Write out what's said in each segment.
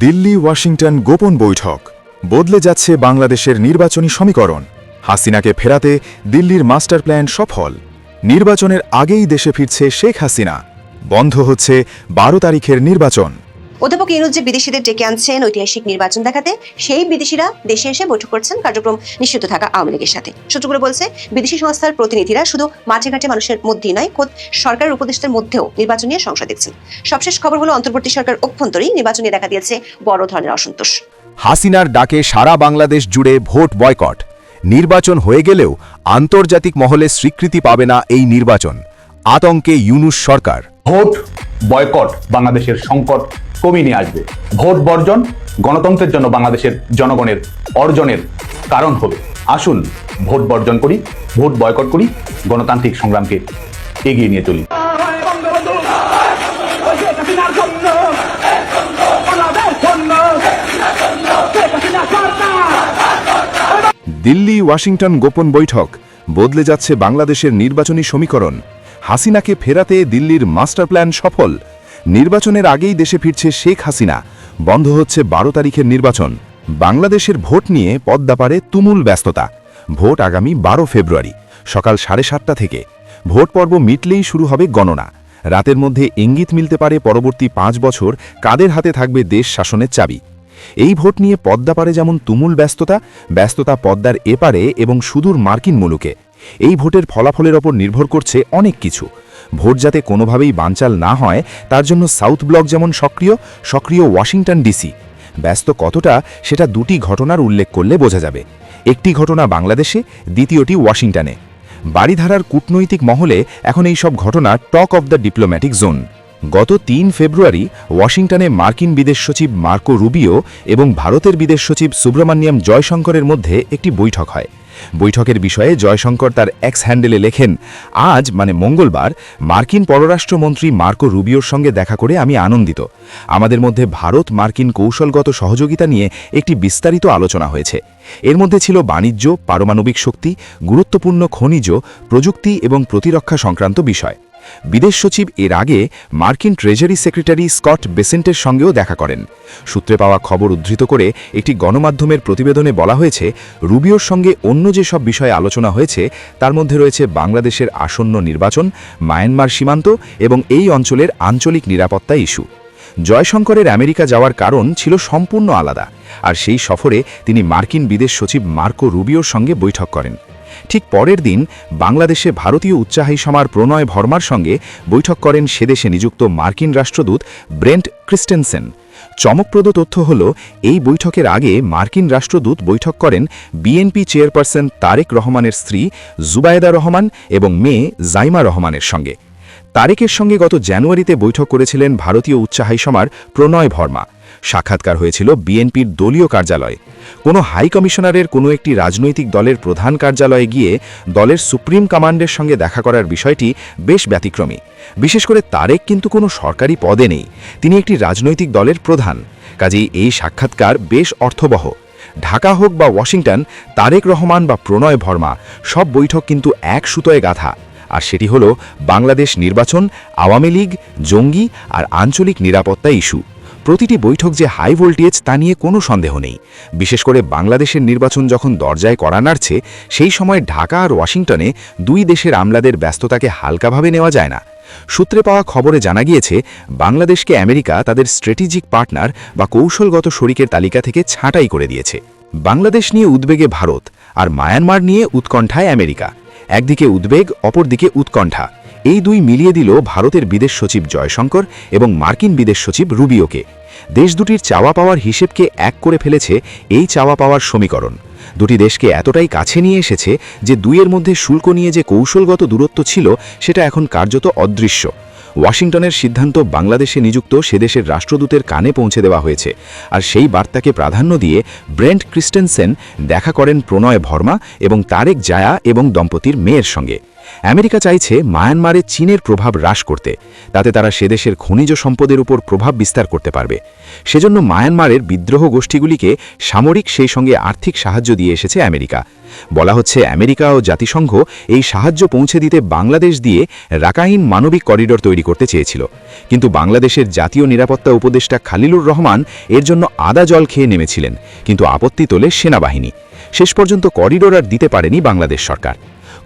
Delhi Washington গোপন বৈঠক। বদলে যাচ্ছে বাংলাদেশের নির্বাচনী সমীকরণ। হাসিনাকে ফেরাতে দিল্লির মাস্টার প্ল্যান সফল। নির্বাচনের আগেই দেশে ফিরছে শেখ হাসিনা। বন্ধ হচ্ছে বারো তারিখের নির্বাচন। অধ্যাপক ইনুজ যে বিদেশিদের ডেকে আনছেন, ঐতিহাসিক নির্বাচন দেখাতে, সেই বিদেশিরা দেশে এসে বৈঠক করছেন কার্যক্রম নিষিদ্ধ থাকা আওয়ামী লীগের সাথে। সূত্রগুলো বলছে, বিদেশি সংস্থার প্রতিনিধিরা শুধু মাঝে ঘাটে মানুষের মধ্যেই নয়, খোদ সরকারের উপদেষ্টার মধ্যেও নির্বাচন নিয়ে সংশয় দেখছেন। সবশেষ খবর হলো, অন্তর্বর্তী সরকার অভ্যন্তরেই নির্বাচন দেখা দিয়েছে বড় ধরনের অসন্তোষ। হাসিনার ডাকে সারা বাংলাদেশ জুড়ে ভোট বয়কট। নির্বাচন হয়ে গেলেও আন্তর্জাতিক মহলে স্বীকৃতি পাবে না এই নির্বাচন। আতঙ্কে ইউনুস সরকার। ভোট বয়কট বাংলাদেশের সংকট কমিয়ে নিয়ে আসবে। ভোট বর্জন গণতন্ত্রের জন্য বাংলাদেশের জনগণের অর্জনের কারণ হবে। আসুন ভোট বর্জন করি ভোট বয়কট করি গণতান্ত্রিক সংগ্রামকে এগিয়ে নিয়ে চলি। দিল্লি ওয়াশিংটন গোপন বৈঠক। বদলে যাচ্ছে বাংলাদেশের নির্বাচনী সমীকরণ। হাসিনাকে ফেরাতে দিল্লির মাস্টার প্ল্যান সফল। নির্বাচনের আগেই দেশে ফিরছে শেখ হাসিনা। বন্ধ হচ্ছে বারো তারিখের নির্বাচন। বাংলাদেশের ভোট নিয়ে পদ্মাপারে তুমুল ব্যস্ততা। ভোট আগামী বারো ফেব্রুয়ারি, সকাল সাড়ে সাতটা থেকে। ভোট পর্ব মিটলেই শুরু হবে গণনা। রাতের মধ্যে ইঙ্গিত মিলতে পারে পরবর্তী পাঁচ বছর কাদের হাতে থাকবে দেশ শাসনের চাবি। এই ভোট নিয়ে পদ্মাপারে যেমন তুমুল ব্যস্ততা ব্যস্ততা পদ্মার এপারে এবং সুদূর মার্কিন মুলুকে। এই ভোটের ফলাফলের ওপর নির্ভর করছে অনেক কিছু। ভোট যাতে কোনোভাবেই বানচাল না হয়, তার জন্য সাউথ ব্লক যেমন সক্রিয় সক্রিয় ওয়াশিংটন ডিসি। ব্যস্ত কতটা, সেটা দুটি ঘটনার উল্লেখ করলে বোঝা যাবে। একটি ঘটনা বাংলাদেশে, দ্বিতীয়টি ওয়াশিংটনে। বাড়িধারার কূটনৈতিক মহলে এখন এই সব ঘটনা talk of the diplomatic zone. গত তিন ফেব্রুয়ারি, ওয়াশিংটনে মার্কিন বিদেশ সচিব মার্কো রুবিও এবং ভারতের বিদেশ সচিব সুব্রমণ্যম জয়শঙ্করের মধ্যে একটি বৈঠক হয়। বৈঠকের বিষয়ে জয়শঙ্কর তার এক্স হ্যান্ডেলে লেখেন, আজ মানে মঙ্গলবার, মার্কিন পররাষ্ট্রমন্ত্রী মার্কো রুবিওর সঙ্গে দেখা করে আমি আনন্দিত। আমাদের মধ্যে ভারত মার্কিন কৌশলগত সহযোগিতা নিয়ে একটি বিস্তারিত আলোচনা হয়েছে। এর মধ্যে ছিল বাণিজ্য, পারমাণবিক শক্তি, গুরুত্বপূর্ণ খনিজ, প্রযুক্তি এবং প্রতিরক্ষা সংক্রান্ত বিষয়। বিদেশ সচিব এর আগে মার্কিন ট্রেজারি সেক্রেটারি স্কট বেসেন্টের সঙ্গেও দেখা করেন। সূত্রে পাওয়া খবর উদ্ধৃত করে একটি গণমাধ্যমের প্রতিবেদনে বলা হয়েছে, রুবিওর সঙ্গে অন্য যে সব বিষয়ে আলোচনা হয়েছে, তার মধ্যে রয়েছে বাংলাদেশের আসন্ন নির্বাচন, মায়ানমার সীমান্ত এবং এই অঞ্চলের আঞ্চলিক নিরাপত্তা ইস্যু। জয়শঙ্করের আমেরিকা যাওয়ার কারণ ছিল সম্পূর্ণ আলাদা, আর সেই সফরে তিনি মার্কিন বিদেশ সচিব মার্কো রুবিওর সঙ্গে বৈঠক করেন। ঠিক পরের দিন বাংলাদেশে ভারতীয় উচ্চাহাই সমার প্রণয় ভর্মার সঙ্গে বৈঠক করেন সেদেশে নিযুক্ত মার্কিন রাষ্ট্রদূত ব্রেন্ট ক্রিস্টেনসেন। চমকপ্রদ তথ্য হল, এই বৈঠকের আগে মার্কিন রাষ্ট্রদূত বৈঠক করেন বিএনপি চেয়ারপারসন তারেক রহমানের স্ত্রী জুবায়েদা রহমান এবং মেয়ে জাইমা রহমানের সঙ্গে। তারেকের সঙ্গে গত জানুয়ারিতে বৈঠক করেছিলেন ভারতীয় উচ্চাহাইসমার প্রণয় ভর্মা। সাক্ষাৎকার হয়েছিল বিএনপির দলীয় কার্যালয়ে। কোনো হাই কমিশনারের কোনো একটি রাজনৈতিক দলের প্রধান কার্যালয়ে গিয়ে দলের সুপ্রিম কমান্ডের সঙ্গে দেখা করার বিষয়টি বেশ ব্যতিক্রমী। বিশেষ করে তারেক কিন্তু কোনো সরকারি পদে নেই। তিনি একটি রাজনৈতিক দলের প্রধান। কাজেই এই সাক্ষাৎকার বেশ অর্থবহ। ঢাকা হোক বা ওয়াশিংটন, তারেক রহমান বা প্রণয় ভর্মা, সব বৈঠক কিন্তু এক সুতোয় গাথা। আর সেটি হল বাংলাদেশ নির্বাচন, আওয়ামী লীগ, জঙ্গি আর আঞ্চলিক নিরাপত্তা ইস্যু। প্রতিটি বৈঠক যে হাই ভোল্টেজ তা নিয়ে কোনো সন্দেহ নেই। বিশেষ করে বাংলাদেশের নির্বাচন যখন দরজায় করা নাড়ছে, সেই সময় ঢাকা আর ওয়াশিংটনে দুই দেশের আমলাদের ব্যস্ততাকে হালকাভাবে নেওয়া যায় না। সূত্রে পাওয়া খবরে জানা গিয়েছে, বাংলাদেশকে আমেরিকা তাদের স্ট্র্যাটেজিক পার্টনার বা কৌশলগত শরিকের তালিকা থেকে ছাঁটাই করে দিয়েছে। বাংলাদেশ নিয়ে উদ্বেগে ভারত আর মায়ানমার নিয়ে উৎকণ্ঠায় আমেরিকা। একদিকে উদ্বেগ, অপরদিকে উৎকণ্ঠা। এই দুই মিলিয়ে দিল ভারতের বিদেশ সচিব জয়শঙ্কর এবং মার্কিন বিদেশ সচিব রুবিওকে। দেশ দুটির চাওয়া পাওয়ার হিসেবকে এক করে ফেলেছে এই চাওয়া পাওয়ার সমীকরণ। দুটি দেশকে এতটাই কাছে নিয়ে এসেছে যে দুইয়ের মধ্যে শুল্ক নিয়ে যে কৌশলগত দূরত্ব ছিল সেটা এখন কার্যত অদৃশ্য। ওয়াশিংটনের সিদ্ধান্ত বাংলাদেশে নিযুক্ত সেদেশের রাষ্ট্রদূতের কানে পৌঁছে দেওয়া হয়েছে। আর সেই বার্তাকে প্রাধান্য দিয়ে ব্রেন্ট ক্রিস্টেনসেন দেখা করেন প্রণয় ভর্মা এবং তারেক জায়া এবং দম্পতির মেয়ের সঙ্গে। আমেরিকা চাইছে মায়ানমারে চীনের প্রভাব হ্রাস করতে। তাতে তারা সেদেশের খনিজ সম্পদের উপর প্রভাব বিস্তার করতে পারবে। সেজন্য মায়ানমারের বিদ্রোহ গোষ্ঠীগুলিকে সামরিক সেই সঙ্গে আর্থিক সাহায্য দিয়ে এসেছে আমেরিকা। বলা হচ্ছে আমেরিকা ও জাতিসংঘ এই সাহায্য পৌঁছে দিতে বাংলাদেশ দিয়ে রাকাইন মানবিক করিডোর তৈরি করতে চেয়েছিল। কিন্তু বাংলাদেশের জাতীয় নিরাপত্তা উপদেষ্টা খালিলুর রহমান এর জন্য আদা জল খেয়ে নেমেছিলেন, কিন্তু আপত্তি তোলে সেনাবাহিনী। শেষ পর্যন্ত করিডোর আর দিতে পারেনি বাংলাদেশ সরকার।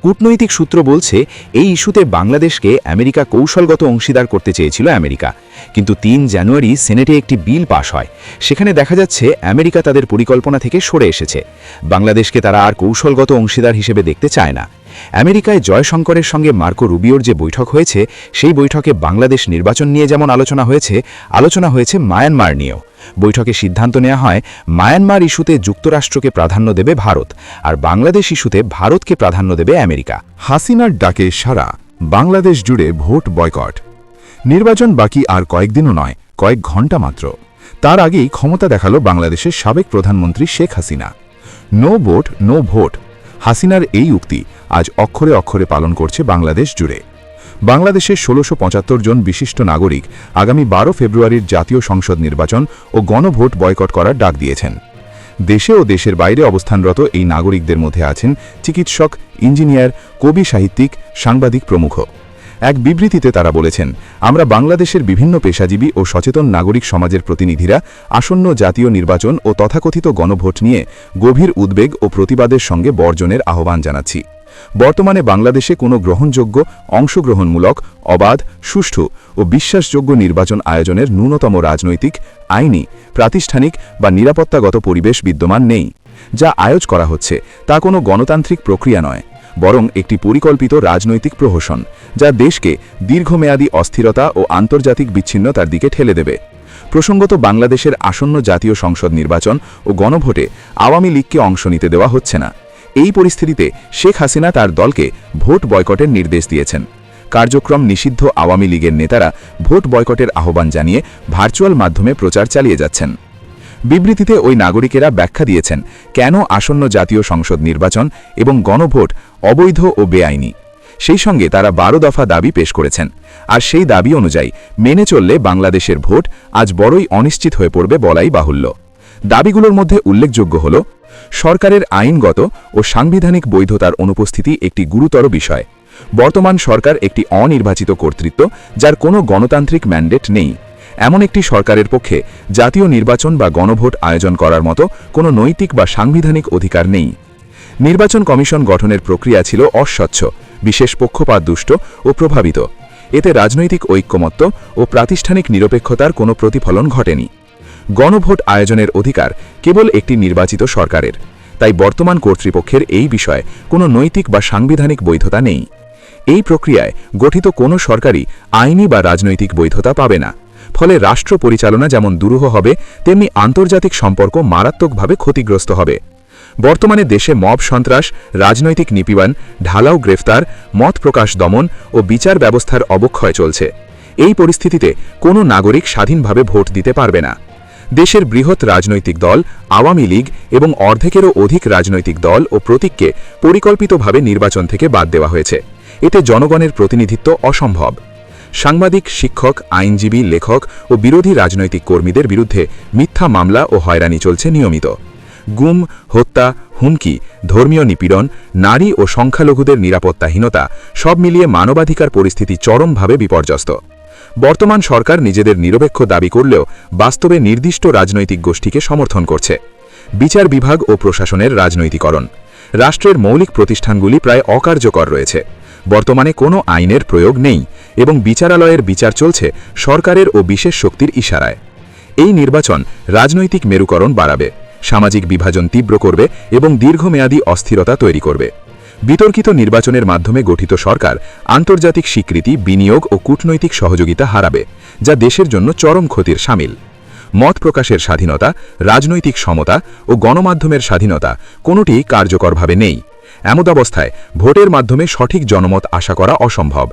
কূটনৈতিক সূত্র বলছে, এই ইস্যুতে বাংলাদেশকে আমেরিকা কৌশলগত অংশীদার করতে চেয়েছিল আমেরিকা। কিন্তু তিন জানুয়ারি সেনেটে একটি বিল পাশ হয়। সেখানে দেখা যাচ্ছে, আমেরিকা তাদের পরিকল্পনা থেকে সরে এসেছে। বাংলাদেশকে তারা আর কৌশলগত অংশীদার হিসেবে দেখতে চায় না। আমেরিকায় জয়শঙ্করের সঙ্গে মার্কো রুবিওর যে বৈঠক হয়েছে, সেই বৈঠকে বাংলাদেশ নির্বাচন নিয়ে যেমন আলোচনা হয়েছে আলোচনা হয়েছে মায়ানমার নিয়েও। বৈঠকে সিদ্ধান্ত নেওয়া হয়, মায়ানমার ইস্যুতে যুক্তরাষ্ট্রকে প্রাধান্য দেবে ভারত আর বাংলাদেশ ইস্যুতে ভারতকে প্রাধান্য দেবে আমেরিকা। হাসিনার ডাকে সারা বাংলাদেশ জুড়ে ভোট বয়কট। নির্বাচন বাকি আর কয়েকদিনও নয়, কয়েক ঘণ্টা মাত্র। তার আগেই ক্ষমতা দেখাল বাংলাদেশের সাবেক প্রধানমন্ত্রী Sheikh Hasina. No vote no vote. হাসিনার এই উক্তি আজ অক্ষরে অক্ষরে পালন করছে বাংলাদেশ জুড়ে। বাংলাদেশের ষোলোশো জন বিশিষ্ট নাগরিক আগামী বারো ফেব্রুয়ারির জাতীয় সংসদ নির্বাচন ও গণভোট বয়কট করার ডাক দিয়েছেন। দেশে ও দেশের বাইরে অবস্থানরত এই নাগরিকদের মধ্যে আছেন চিকিৎসক, ইঞ্জিনিয়ার, কবি সাহিত্যিক, সাংবাদিক প্রমুখ। এক বিবৃতিতে তারা বলেছেন, আমরা বাংলাদেশের বিভিন্ন পেশাজীবী ও সচেতন নাগরিক সমাজের প্রতিনিধিরা আসন্ন জাতীয় নির্বাচন ও তথাকথিত গণভোট নিয়ে গভীর উদ্বেগ ও প্রতিবাদের সঙ্গে বর্জনের আহ্বান জানাচ্ছি। বর্তমানে বাংলাদেশে কোনো গ্রহণযোগ্য, অংশগ্রহণমূলক, অবাধ, সুষ্ঠু ও বিশ্বাসযোগ্য নির্বাচন আয়োজনের ন্যূনতম রাজনৈতিক, আইনি, প্রাতিষ্ঠানিক বা নিরাপত্তাগত পরিবেশ বিদ্যমান নেই। যা আয়োজ করা হচ্ছে তা কোনো গণতান্ত্রিক প্রক্রিয়া নয়, বরং একটি পরিকল্পিত রাজনৈতিক প্রহসন, যা দেশকে দীর্ঘমেয়াদী অস্থিরতা ও আন্তর্জাতিক বিচ্ছিন্নতার দিকে ঠেলে দেবে। প্রসঙ্গত বাংলাদেশের আসন্ন জাতীয় সংসদ নির্বাচন ও গণভোটে আওয়ামী লীগকে অংশ নিতে দেওয়া হচ্ছে না। এই পরিস্থিতিতে শেখ হাসিনা তার দলকে ভোট বয়কটের নির্দেশ দিয়েছেন। কার্যক্রম নিষিদ্ধ আওয়ামী লীগের নেতারা ভোট বয়কটের আহ্বান জানিয়ে ভার্চুয়াল মাধ্যমে প্রচার চালিয়ে যাচ্ছেন। বিবৃতিতে ওই নাগরিকেরা ব্যাখ্যা দিয়েছেন, কেন আসন্ন জাতীয় সংসদ নির্বাচন এবং গণভোট অবৈধ ও বেআইনি? সেই সঙ্গে তারা বারো দফা দাবি পেশ করেছেন, আর সেই দাবি অনুযায়ী মেনে চললে বাংলাদেশের ভোট আজ বড়ই অনিশ্চিত হয়ে পড়বে বলাই বাহুল্য। দাবিগুলোর মধ্যে উল্লেখযোগ্য হল সরকারের আইনগত ও সাংবিধানিক বৈধতার অনুপস্থিতি একটি গুরুতর বিষয়। বর্তমান সরকার একটি অনির্বাচিত কর্তৃত্ব যার কোনো গণতান্ত্রিক ম্যান্ডেট নেই। এমন একটি সরকারের পক্ষে জাতীয় নির্বাচন বা গণভোট আয়োজন করার মতো কোনো নৈতিক বা সাংবিধানিক অধিকার নেই। নির্বাচন কমিশন গঠনের প্রক্রিয়া ছিল অস্বচ্ছ, বিশেষ পক্ষপাতদুষ্ট ও প্রভাবিত। এতে রাজনৈতিক ঐক্যমত্য ও প্রাতিষ্ঠানিক নিরপেক্ষতার কোনো প্রতিফলন ঘটেনি। গণভোট আয়োজনের অধিকার কেবল একটি নির্বাচিত সরকারের। তাই বর্তমান কর্তৃপক্ষের এই বিষয়ে কোনো নৈতিক বা সাংবিধানিক বৈধতা নেই। এই প্রক্রিয়ায় গঠিত কোনো সরকারই আইনি বা রাজনৈতিক বৈধতা পাবে না। ফলে রাষ্ট্র পরিচালনা যেমন দুরূহ হবে, তেমনি আন্তর্জাতিক সম্পর্ক মারাত্মকভাবে ক্ষতিগ্রস্ত হবে। বর্তমানে দেশে মব সন্ত্রাস, রাজনৈতিক নিপীড়ন, ঢালাও গ্রেফতার, মত প্রকাশ দমন ও বিচার ব্যবস্থার অবক্ষয় চলছে। এই পরিস্থিতিতে কোনো নাগরিক স্বাধীনভাবে ভোট দিতে পারবে না। দেশের বৃহৎ রাজনৈতিক দল, আওয়ামী লীগ এবং অর্ধেকেরও অধিক রাজনৈতিক দল ও প্রতীককে পরিকল্পিতভাবে নির্বাচন থেকে বাদ দেওয়া হয়েছে। এতে জনগণের প্রতিনিধিত্ব অসম্ভব। সাংবাদিক, শিক্ষক, আইনজীবী, লেখক ও বিরোধী রাজনৈতিক কর্মীদের বিরুদ্ধে মিথ্যা মামলা ও হয়রানি চলছে নিয়মিত। গুম, হত্যা, হুমকি, ধর্মীয় নিপীড়ন, নারী ও সংখ্যালঘুদের নিরাপত্তাহীনতা সব মিলিয়ে মানবাধিকার পরিস্থিতি চরমভাবে বিপর্যস্ত। বর্তমান সরকার নিজেদের নিরপেক্ষ দাবি করলেও বাস্তবে নির্দিষ্ট রাজনৈতিক গোষ্ঠীকে সমর্থন করছে। বিচার বিভাগ ও প্রশাসনের রাজনৈতিকরণ। রাষ্ট্রের মৌলিক প্রতিষ্ঠানগুলি প্রায় অকার্যকর রয়েছে। বর্তমানে কোনো আইনের প্রয়োগ নেই এবং বিচারালয়ের বিচার চলছে সরকারের ও বিশেষ শক্তির ইশারায়। এই নির্বাচন রাজনৈতিক মেরুকরণ বাড়াবে, সামাজিক বিভাজন তীব্র করবে এবং দীর্ঘমেয়াদী অস্থিরতা তৈরি করবে। বিতর্কিত নির্বাচনের মাধ্যমে গঠিত সরকার আন্তর্জাতিক স্বীকৃতি, বিনিয়োগ ও কূটনৈতিক সহযোগিতা হারাবে, যা দেশের জন্য চরম ক্ষতির সামিল। মত প্রকাশের স্বাধীনতা, রাজনৈতিক সমতা ও গণমাধ্যমের স্বাধীনতা কোনোটি কার্যকরভাবে নেই। এমতাবস্থায় ভোটের মাধ্যমে সঠিক জনমত আশা করা অসম্ভব।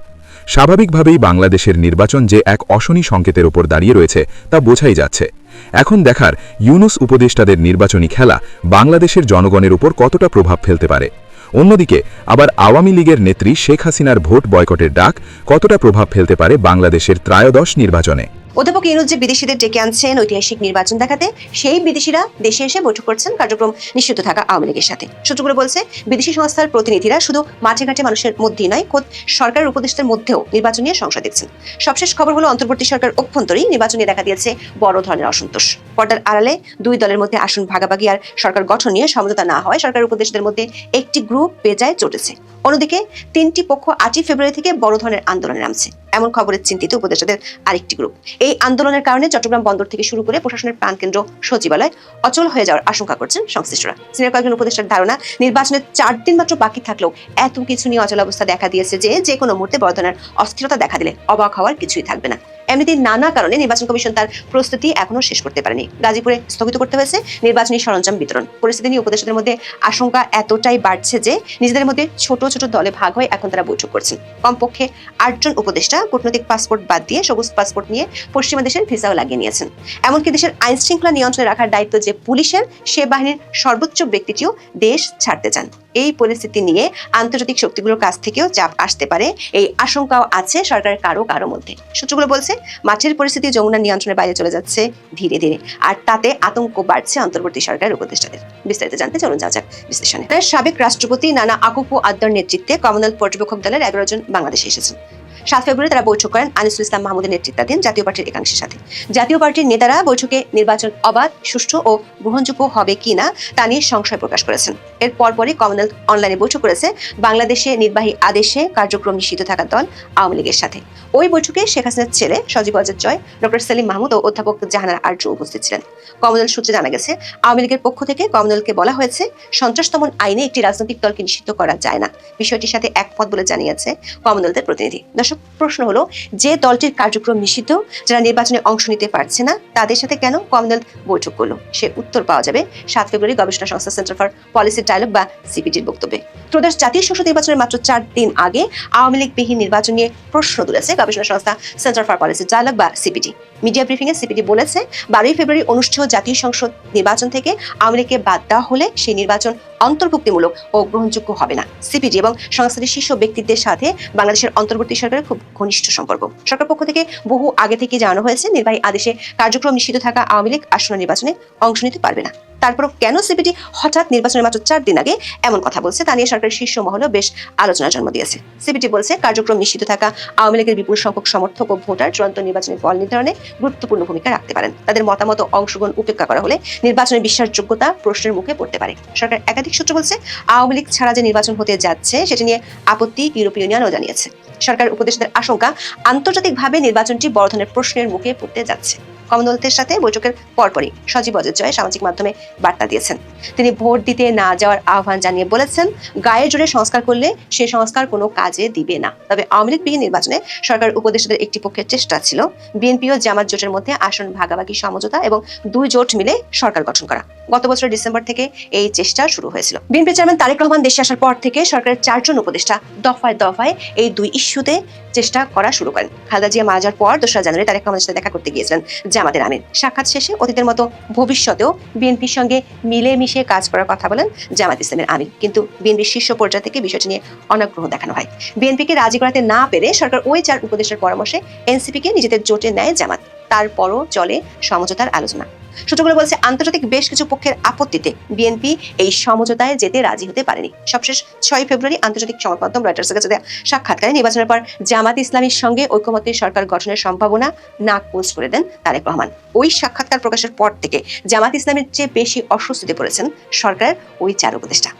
স্বাভাবিকভাবেই বাংলাদেশের নির্বাচন যে এক অশনি সংকেতের ওপর দাঁড়িয়ে রয়েছে তা বোঝাই যাচ্ছে। এখন দেখার ইউনুস উপদেষ্টাদের নির্বাচনী খেলা বাংলাদেশের জনগণের উপর কতটা প্রভাব ফেলতে পারে? অন্যদিকে, আবার আওয়ামী লীগের নেত্রী শেখ হাসিনার ভোট বয়কটের ডাক কতটা প্রভাব ফেলতে পারে বাংলাদেশের ত্রায়োদশ নির্বাচনে? অধ্যাপক ইউনুস যে বিদেশিদের ডেকে আনছেন, ঐতিহাসিক নির্বাচন দেখাতে, সেই বিদেশিরা দেশে এসে বৈঠক করছেন কার্যক্রম নিষিদ্ধ থাকা আওয়ামী লীগের সাথে। সূত্রগুলো বলছে, বিদেশি সংস্থার প্রতিনিধিরা শুধু মাঠে ঘাটে মানুষের মধ্যেই নয়, খোদ সরকারের উপদেষ্টার মধ্যেও নির্বাচন নিয়ে সংশয় দেখছেন। সবশেষ খবর হলো, অন্তর্বর্তী সরকার অভ্যন্তরেই নির্বাচন নিয়ে দেখা দিয়েছে বড় ধরনের অসন্তোষ। পর্দার আড়ালে দুই দলের মধ্যে আসন ভাগাভাগি আর সরকার গঠন নিয়ে সমঝোতা না হয় সরকার উপদেষ্টাদের মধ্যে একটি গ্রুপ বেজায় চটেছে। অন্যদিকে তিনটি পক্ষ আটই ফেব্রুয়ারি থেকে বড় ধরনের আন্দোলনে নামছে। এমন খবরের চিন্তিত উপদেষ্টাদের আরেকটি গ্রুপ এই আন্দোলনের কারণে চট্টগ্রাম বন্দর থেকে শুরু করে প্রশাসনের প্রাণকেন্দ্র, সচিবালয় অচল হয়ে যাওয়ার আশঙ্কা করছেন সংশ্লিষ্টরা। সিনিয়র কয়েকজন উপদেষ্টার ধারণা, নির্বাচনের চার দিন মাত্র বাকি থাকলেও এত কিছু নিয়ে অচল অবস্থা দেখা দিয়েছে যে যে কোনো মুহূর্তে বড় ধরনের অস্থিরতা দেখা দিলে অবাক হওয়ার কিছুই থাকবে না। এমনিতেই নানা কারণে নির্বাচন কমিশন তার প্রস্তুতি এখনও শেষ করতে পারেনি। গাজীপুরে স্থগিত করতে হয়েছে নির্বাচনী সরঞ্জাম বিতরণ। পরিস্থিতি নিয়ে উপদেষ্টাদের মধ্যে আশঙ্কা এতটাই বাড়ছে যে নিজেদের মধ্যে ছোট ছোট দলে ভাগ হয়ে এখন তারা বৈঠক করছেন। কমপক্ষে আটজন উপদেষ্টা কূটনৈতিক পাসপোর্ট বাদ দিয়ে সবুজ পাসপোর্ট নিয়ে পশ্চিমা দেশের ভিসাও লাগিয়ে নিয়েছেন। এমনকি দেশের আইন শৃঙ্খলা নিয়ন্ত্রণে রাখার দায়িত্ব যে পুলিশের, সে বাহিনীর সর্বোচ্চ ব্যক্তিটিও দেশ ছাড়তে চান। এই পরিস্থিতি নিয়ে আন্তর্জাতিক শক্তিগুলোর কাছ থেকেও চাপ আসতে পারে। এই আশঙ্কাও আছে সরকারের কারও কারও মধ্যে। সূত্রগুলো বলছে, মাঠের পরিস্থিতি যমুনা নিয়ন্ত্রণের বাইরে চলে যাচ্ছে ধীরে ধীরে, আর তাতে আতঙ্ক বাড়ছে অন্তর্বর্তী সরকারের উপদেষ্টাদের। বিস্তারিত জানতে চলুন যা যাক বিশ্লেষণে। সাবেক রাষ্ট্রপতি নানা আকুপু আদ্দার নেতৃত্বে কমনওয়েলথ পর্যবেক্ষক দলের এগারো জন বাংলাদেশে এসেছেন। সাত ফেব্রুয়ারি তারা বৈঠক করেন আনিসুল ইসলাম মাহমুদের নেতৃত্বাধীন জাতীয় পার্টির একাংশের সাথে। জাতীয় পার্টির নেতারা বৈঠকে নির্বাচন অবাধ, সুষ্ঠু ও গ্রহণযোগ্য হবে কিনা তা নিয়ে সংশয় প্রকাশ করেছেন। এর পরপরই কমনওয়েলথ অনলাইনে বৈঠক করেছে বাংলাদেশে নির্বাহী আদেশে কার্যক্রম নিষিদ্ধ থাকা দল আওয়ামী লীগের সাথে। ওই বৈঠকে শেখ হাসিনার ছেলে সজীব অজয় জয় ডক্টর সেলিম মাহমুদ ও অধ্যাপক জাহানার আর্য উপস্থিত ছিলেন। কমনওয়েলথ সূত্রে জানা গেছে, আওয়ামী লীগের পক্ষ থেকে কমনওয়েলথকে বলা হয়েছে, সন্ত্রাস দমন আইনে একটি রাজনৈতিক দলকে নিষিদ্ধ করা যায় না। বিষয়টির সাথে একমত বলে জানিয়েছে কমনওয়েলথের প্রতিনিধি। দর্শক প্রশ্ন হলো, যে দলটির কার্যক্রম নিষিদ্ধ, যারা নির্বাচনে অংশ নিতে পারছে না, তাদের সাথে কেন কমনওয়েলথ বৈঠক করল? সে উত্তর পাওয়া যাবে সাত ফেব্রুয়ারি গবেষণা সংস্থা সেন্টার ফর পলিসি ডায়ালগ বা সিপিটির বক্তব্যে। ত্রয়োদশ জাতীয় সংসদ নির্বাচনের মাত্র চার দিন আগে আওয়ামী লীগ বিহীন নির্বাচন নিয়ে প্রশ্ন তুলেছে গবেষণা সংস্থা সেন্টার ফর পলিসি ডায়ালগ বা সিপিটি মিডিয়া ব্রিফিং এ সিপিটি বলেছে, বারোই ফেব্রুয়ারি অনুষ্ঠেয় জাতীয় সংসদ নির্বাচন থেকে আওয়ামী লীগকে বাদ দেওয়া হলে সেই নির্বাচন অন্তর্ভুক্তিমূলক ও গ্রহণযোগ্য হবে না। সিপিডি এবং সংস্থাটির শীর্ষ ব্যক্তিদের সাথে বাংলাদেশের অন্তর্বর্তী সরকারের খুব ঘনিষ্ঠ সম্পর্ক। সরকার পক্ষ থেকে বহু আগে থেকে জানানো হয়েছে, নির্বাহী আদেশে কার্যক্রম নিষিদ্ধ থাকা আওয়ামী লীগ আসন্ন নির্বাচনে অংশ নিতে পারবে না। তারপরও কেন সিপিটি হঠাৎ নির্বাচনের মাত্র চার দিন আগে এমন কথা বলছে, তা নিয়ে সরকারের শীর্ষ মহলেও বেশ আলোচনা জন্ম দিয়েছে। সিপিটি বলছে, কার্যক্রম নিষিদ্ধ থাকা আওয়ামী লীগের বিপুল সংখ্যক সমর্থক ও ভোটার চূড়ান্ত নির্বাচনের ফল নির্ধারণে গুরুত্বপূর্ণ ভূমিকা রাখতে পারেন। তাদের মতামত অংশগ্রহণ উপেক্ষা করা হলে নির্বাচনের বিশ্বাসযোগ্যতা প্রশ্নের মুখে পড়তে পারে। সরকার একাধিক সূত্র বলছে, আওয়ামী লীগ ছাড়া যে নির্বাচন হতে যাচ্ছে, সেটি নিয়ে আপত্তি ইউরোপীয় ইউনিয়নও জানিয়েছে। সরকার উপদেষ্টাদের আশঙ্কা আন্তর্জাতিকভাবে নির্বাচনটি বড় ধরনের প্রশ্নের মুখে পড়তে যাচ্ছে। কমনওয়েলথের সাথে বৈঠকের পরপরই সজীব অজয় সামাজিক মাধ্যমে বার্তা দিয়েছেন। তিনি ভোট দিতে না যাওয়ার আহ্বান জানিয়ে বলেছেন গায়ের জোরে সংস্কার করলে সে সংস্কার কোনো কাজে দিবে না। তবে আওয়ামী লীগ নির্বাচনে সরকার উপদেষ্টাদের একটি পক্ষের চেষ্টা ছিল। বিএনপি ও জামাত জোটের মধ্যে আসন ভাগাভাগি, সমঝোতা এবং দুই জোট মিলে সরকার গঠন করা। গত বছর ডিসেম্বর থেকে এই চেষ্টা শুরু হয়েছিল। বিএনপি চেয়ারম্যান তারেক রহমান দেশে আসার পর থেকে সরকারের চারজন উপদেষ্টা দফায় দফায় এই দুই ইস্যুতে চেষ্টা করা শুরু করেন। খালেদা জিয়া মারা যাওয়ার পর দোসরা জানুয়ারি তারেক রহমানের সাথে দেখা করতে গিয়েছিলেন। জামাতের আমির। সাক্ষাৎ শেষে অতীতের মতো ভবিষ্যতেও বিএনপির সঙ্গে মিলে মিশে কাজ করার কথা বলেন জামাত ইসলামের আমির। কিন্তু বিএনপির শীর্ষ পর্যায় থেকে বিষয়টি নিয়ে অনাগ্রহ দেখানো হয়। বিএনপিকে রাজি করাতে না পেরে সরকার ওই চার উপদেশের পরামর্শে এনসিপিকে নিজেদের জোটে নেয় জামাত। তারপরও চলে সমঝোতার আলোচনা। সূত্রগুলো বলছে, আন্তর্জাতিক বেশ কিছু পক্ষের আপত্তিতে বিএনপি এই সমঝোতায় যেতে রাজি হতে পারেনি। সবশেষ ছয় ফেব্রুয়ারি আন্তর্জাতিক সংবাদ মাধ্যম রয়টার্সের কাছে সাক্ষাৎকারে নির্বাচনের পর জামাত ইসলামীর সঙ্গে ঐক্যমত্যে সরকার গঠনের সম্ভাবনা নাক পোস্ট করে দেন তারেক রহমান। ওই সাক্ষাৎকার প্রকাশের পর থেকে জামাত ইসলামের চেয়ে বেশি অস্বস্তিতে পড়েছেন সরকারের ওই চার উপদেষ্টা।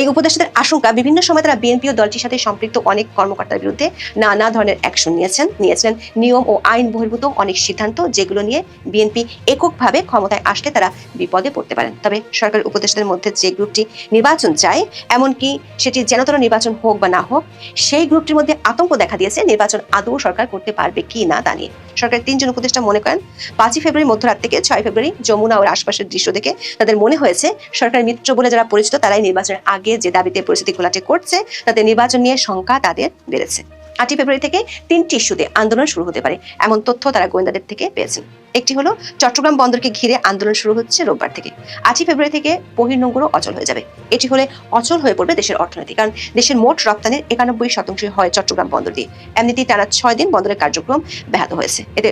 এই উপদেষ্টাদের আশঙ্কা, বিভিন্ন সময় তারা বিএনপি ও দলটির সাথে সম্পৃক্ত অনেক কর্মকর্তার বিরুদ্ধে নানা ধরনের অ্যাকশন নিয়েছেন নিয়েছিলেন নিয়ম ও আইন বহির্ভূত অনেক সিদ্ধান্ত যেগুলো নিয়ে বিএনপি এককভাবে ক্ষমতায় আসলে তারা বিপদে পড়তে পারেন। তবে সরকার উপদেষ্টাদের মধ্যে যে গ্রুপটি নির্বাচন চায়, এমনকি সেটি যেনতর নির্বাচন হোক বা না হোক, সেই গ্রুপটির মধ্যে আতঙ্ক দেখা দিয়েছে নির্বাচন আদৌ সরকার করতে পারবে কি না তা নিয়ে। সরকারের তিনজন উপদেষ্টা মনে করেন, পাঁচই ফেব্রুয়ারি, মধ্যরাত থেকে ছয় ফেব্রুয়ারি যমুনা ও আশপাশের দৃশ্য দেখে তাদের মনে হয়েছে, সরকার মিত্র বলে যারা পরিচিত তারাই নির্বাচনের আগে যে দাবিতে পরিস্থিতি ঘোলাটে করছে, তাতে নির্বাচন নিয়ে শঙ্কা তাদের বেড়েছে। আটই ফেব্রুয়ারি থেকে তিনটি ইস্যুতে আন্দোলন শুরু হতে পারে, এমন তথ্য তারা গোয়েন্দাদের থেকে পেয়েছেন। একটি হলো, চট্টগ্রাম বন্দরকে ঘিরে আন্দোলন শুরু হচ্ছে রোববার থেকে। আটই ফেব্রুয়ারি থেকে বহির্নোঙ্গরও অচল হয়ে যাবে। এটি হলে অচল হয়ে পড়বে দেশের অর্থনীতি, কারণ দেশের মোট রপ্তানির একানব্বই শতাংশ হয় চট্টগ্রাম বন্দর দিয়ে। এমনিতেই টানা ছয় দিন বন্দরের কার্যক্রম ব্যাহত হয়েছে। এতে